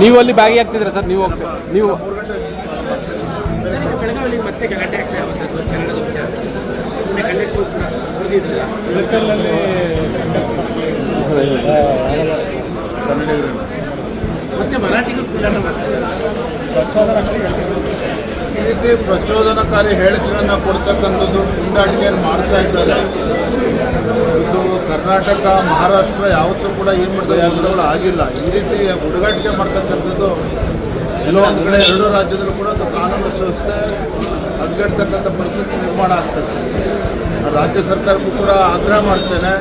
ನೀವು ಅಲ್ಲಿ baggy ಆಗ್ತಿದ್ರ sir ನೀವು ಹೋಗ್ತೀರಾ ನೀವು ಈ ರೀತಿ ಪ್ರಚೋದನಕಾರಿ ಹೇಳಿಕೆಗಳನ್ನು ಕೊಡ್ತಕ್ಕಂಥದ್ದು ಪುಂಡಾಟಿಕೆಯನ್ನು ಮಾಡ್ತಾ ಇದ್ದಾರೆ. ಇದು ಕರ್ನಾಟಕ, ಮಹಾರಾಷ್ಟ್ರ ಯಾವತ್ತೂ ಕೂಡ ಏನು ಮಾಡ್ತಾರೆ ಆಗಿಲ್ಲ. ಈ ರೀತಿ ಹುಡುಗಾಟಿಕೆ ಮಾಡ್ತಕ್ಕಂಥದ್ದು ಎಲ್ಲೋ ಒಂದು ಕಡೆ ಎರಡೂ ರಾಜ್ಯದಲ್ಲೂ ಕೂಡ ಕಾನೂನು ಸಂಸ್ಥೆ ಹದಗೆಡ್ತಕ್ಕಂಥ ಪರಿಸ್ಥಿತಿ ನಿರ್ಮಾಣ ಆಗ್ತದೆ. ರಾಜ್ಯ ಸರ್ಕಾರಕ್ಕೂ ಕೂಡ ಆಗ್ರಹ ಮಾಡ್ತೇನೆ.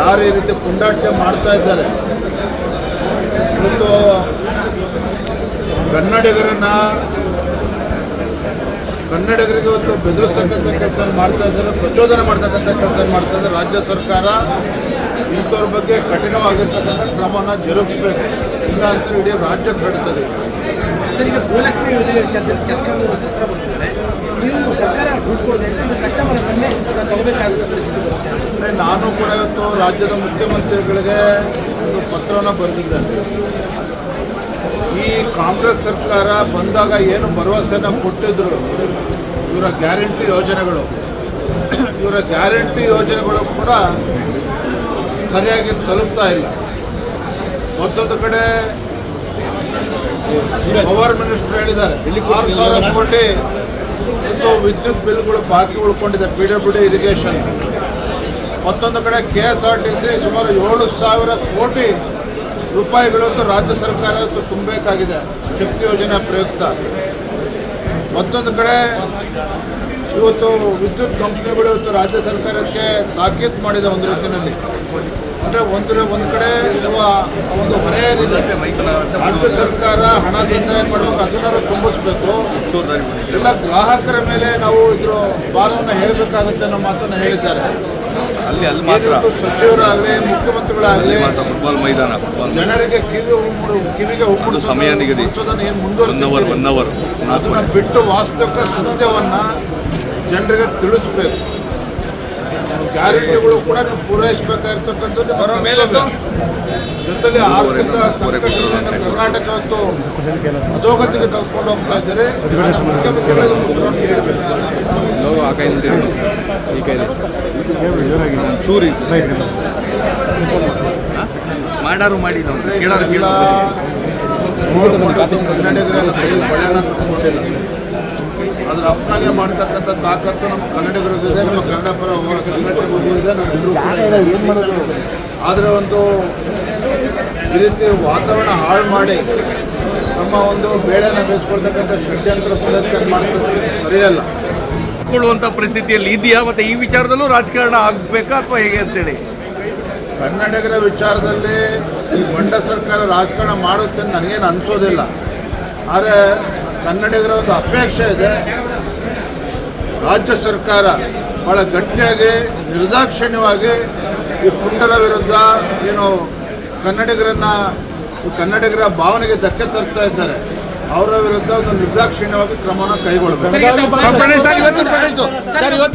ಯಾರು ಈ ರೀತಿ ಪುಂಡಾಟಿಕೆ ಮಾಡ್ತಾ ಇದ್ದಾರೆ, ಇವತ್ತು ಕನ್ನಡಿಗರನ್ನ ಕನ್ನಡಿಗರಿಗೆ ಇವತ್ತು ಬೆದರಿಸ್ತಕ್ಕಂಥ ಕೆಲಸ ಮಾಡ್ತಾ ಇದ್ದಾರೆ ಪ್ರಚೋದನೆ ಮಾಡ್ತಕ್ಕಂಥ ಕೆಲಸ ಮಾಡ್ತಾ ಇದ್ದಾರೆ. ರಾಜ್ಯ ಸರ್ಕಾರ ಇಂಥವ್ರ ಬಗ್ಗೆ ಕಠಿಣವಾಗಿರ್ತಕ್ಕಂಥ ಕ್ರಮನ ಜರುಗಿಸ್ಬೇಕು. ಇಲ್ಲ ಅಂತ ಇಡೀ ರಾಜ್ಯ ಅಂದರೆ ನಾನು ಕೂಡ ಇವತ್ತು ರಾಜ್ಯದ ಮುಖ್ಯಮಂತ್ರಿಗಳಿಗೆ ಒಂದು ಪತ್ರವನ್ನು ಬರೆದಿದ್ದೇನೆ. ಈ ಕಾಂಗ್ರೆಸ್ ಸರ್ಕಾರ ಬಂದಾಗ ಏನು ಭರವಸೆನ ಕೊಟ್ಟಿದ್ರು, ಇವರ ಗ್ಯಾರಂಟಿ ಯೋಜನೆಗಳು. ಇವರ ಗ್ಯಾರಂಟಿ ಯೋಜನೆಗಳು ಕೂಡ ಸರಿಯಾಗಿ ತಲುಪ್ತಾ ಇಲ್ಲ. ಮತ್ತೊಂದು ಕಡೆ ಪವರ್ ಮಿನಿಸ್ಟರ್ ಹೇಳಿದ್ದಾರೆ, ಆರು ಸಾವಿರ ಕೋಟಿ ಮತ್ತು ವಿದ್ಯುತ್ ಬಿಲ್ಗಳು ಬಾಕಿ ಉಳ್ಕೊಂಡಿದೆ, ಪಿ ಡಬ್ಲ್ಯೂ ಡಿ ಇರಿಗೇಷನ್. ಮತ್ತೊಂದು ಕಡೆ K S R T C ಸುಮಾರು ಏಳು ಸಾವಿರ ಕೋಟಿ ರೂಪಾಯಿಗಳು ಇವತ್ತು ರಾಜ್ಯ ಸರ್ಕಾರ ತುಂಬಬೇಕಾಗಿದೆ. ಶಕ್ತಿ ಯೋಜನೆ ಪ್ರಯುಕ್ತ. ಮತ್ತೊಂದು ಕಡೆ, ಇವತ್ತು ವಿದ್ಯುತ್ ಕಂಪ್ನಿಗಳು ಇವತ್ತು ರಾಜ್ಯ ಸರ್ಕಾರಕ್ಕೆ ತಾಕೀತು ಮಾಡಿದೆ ಒಂದು ರೀತಿಯಲ್ಲಿ ಅಂದರೆ ಒಂದು ಒಂದು ಕಡೆ ಇರುವ ಒಂದು ಹೊರೆ ರಾಜ್ಯ ಸರ್ಕಾರ ಹಣ ಸಂದಾಯ ಮಾಡಬೇಕು ಅದನ್ನು ತುಂಬಿಸ್ಬೇಕು. ಇಲ್ಲ ಗ್ರಾಹಕರ ಮೇಲೆ ನಾವು ಇದ್ರ ಭಾರವನ್ನು ಹೇಳಬೇಕಾಗುತ್ತೆ ಅನ್ನೋ ಮಾತನ್ನು ಹೇಳಿದ್ದಾರೆ. ಅಲ್ಲಿ ಅಲ್ಲಿ ಮಾತ್ರ. ಸಚಿವರಾಗಲಿ ಮುಖ್ಯಮಂತ್ರಿಗಳಾಗಲಿ ಮಾತ್ರ ಫುಟ್ಬಾಲ್ ಮೈದಾನ ಫುಟ್ಬಾಲ್ ಜನರಿಗೆ ಕಿವಿ ಕಿವಿಗೆ ಉಮ್ಮಡಿಸೋದು ಸಮಯ ನಿಗದಿ. ಒನ್ ಅವರ್ ಒನ್ ಅವರ್ ಅದನ್ನ ಬಿಟ್ಟು ವಾಸ್ತವಿಕ ಸತ್ಯವನ್ನ ಜನರಿಗೆ ತಿಳಿಸ್ಬೇಕು. ಗ್ಯಾರಂಟಿಗಳು ಕೂಡ ನಾವು ಪೂರೈಸಬೇಕಾಗಿರ್ತಕ್ಕಂಥದ್ದು. ಜೊತೆಲಿ ಆರ್ಥಿಕ ಕರ್ನಾಟಕ ಮತ್ತು ಅಧೋಗತಿಗೆ ತಗೊಂಡು ಹೋಗ್ತಾ ಇದ್ದಾರೆ. ಚೂರಿ. ಮಾಡಾರು ಮಾಡಿ ನಾವು. ಕೇಳಾರು ಎಲ್ಲ ಕೇಳೋದು ಕನ್ನಡಿಗರ ಕೈ ಅದ್ರ ಅಪ್ಪನಾಗೆ ಮಾಡ್ತಕ್ಕಂಥ ತಾಕತ್ತು ನಮ್ಮ ಕನ್ನಡಿಗರಿಗಿದೆ ನಮ್ಮ ಕನ್ನಡ ಪರ ಹೋರಾಟ ಆದರೆ ಒಂದು ಈ ರೀತಿ ವಾತಾವರಣ ಹಾಳು ಮಾಡಿ ನಮ್ಮ ಒಂದು ಬೇಳೆನ ಬೇಯಿಸ್ಕೊಳ್ತಕ್ಕಂಥ ಷಡ್ಯಂತ್ರ ಪ್ರಯತ್ನ ಮಾಡ್ತಕ್ಕಂಥ ಸರಿಯಲ್ಲ. ಕೊಳ್ಳುವಂಥ ಪರಿಸ್ಥಿತಿಯಲ್ಲಿ ಇದೆಯಾ? ಮತ್ತೆ ಈ ವಿಚಾರದಲ್ಲೂ ರಾಜಕಾರಣ ಆಗಬೇಕಾ ಅಥವಾ ಹೇಗೆ ಅಂತೇಳಿ? ಕನ್ನಡಿಗರ ವಿಚಾರದಲ್ಲಿ ಬಂಡ ಸರ್ಕಾರ ರಾಜಕಾರಣ ಮಾಡುತ್ತೆ ಅಂತ ನನಗೇನು ಅನಿಸೋದಿಲ್ಲ. ಆದರೆ ಕನ್ನಡಿಗರ ಒಂದು ಅಪೇಕ್ಷೆ ಇದೆ. ರಾಜ್ಯ ಸರ್ಕಾರ ಭಾಳ ಗಟ್ಟಿಯಾಗಿ ನಿರ್ದಾಕ್ಷಿಣ್ಯವಾಗಿ ಈ ಪುಂಡರ ವಿರುದ್ಧ ಏನು ಕನ್ನಡಿಗರನ್ನ ಈ ಕನ್ನಡಿಗರ ಭಾವನೆಗೆ ಧಕ್ಕೆ ತರ್ತಾ ಇದ್ದಾರೆ. ಅವರ ವಿರುದ್ಧ ಒಂದು ನಿರ್ದಾಕ್ಷಿಣ್ಯವಾಗಿ ಕ್ರಮವನ್ನು ಕೈಗೊಳ್ಳಬೇಕು. ಸರ್ ಇವತ್ತು